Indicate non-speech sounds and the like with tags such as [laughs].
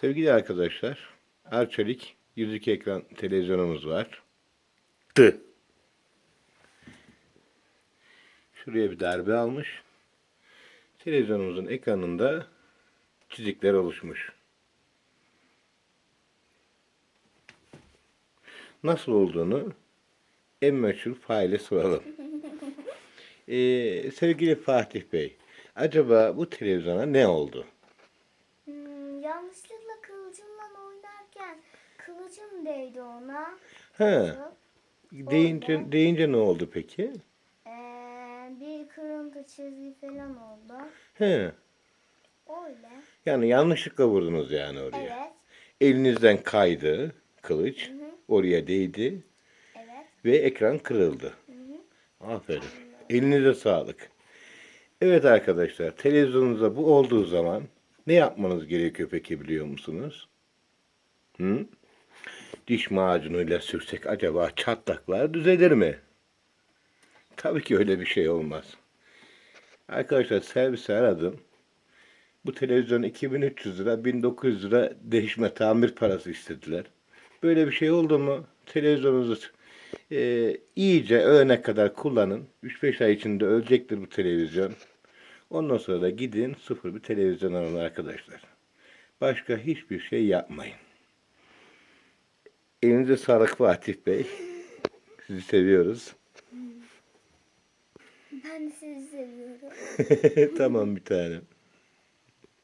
Sevgili arkadaşlar, Arçelik 102 ekran televizyonumuz var. Tı. Şuraya bir darbe almış. Televizyonumuzun ekranında çizikler oluşmuş. Nasıl olduğunu en meşhur faile soralım. [laughs] Ee, sevgili Fatih Bey, acaba bu televizyona ne oldu? Yanlışlıkla kılıcımla oynarken kılıcım değdi ona. Ha, deyince, deyince ne oldu peki? Ee, bir kırıntı çizgi falan oldu. He, Öyle. yani yanlışlıkla vurdunuz yani oraya. Evet. Elinizden kaydı kılıç, oraya değdi Evet. ve ekran kırıldı. Aferin. Elinize sağlık. Evet arkadaşlar, televizyonunuzda bu olduğu zaman ne yapmanız gerekiyor peki biliyor musunuz? Hı? Diş macunuyla sürsek acaba çatlaklar düzelir mi? Tabii ki öyle bir şey olmaz. Arkadaşlar servisi aradım. Bu televizyon 2300 lira, 1900 lira değişme tamir parası istediler. Böyle bir şey oldu mu televizyonunuzu e, iyice ölene kadar kullanın. 3-5 ay içinde ölecektir bu televizyon. Ondan sonra da gidin sıfır bir televizyon alın arkadaşlar. Başka hiçbir şey yapmayın. Elinize sağlık Fatih Bey. Sizi seviyoruz. Ben de sizi seviyorum. [laughs] tamam bir tanem.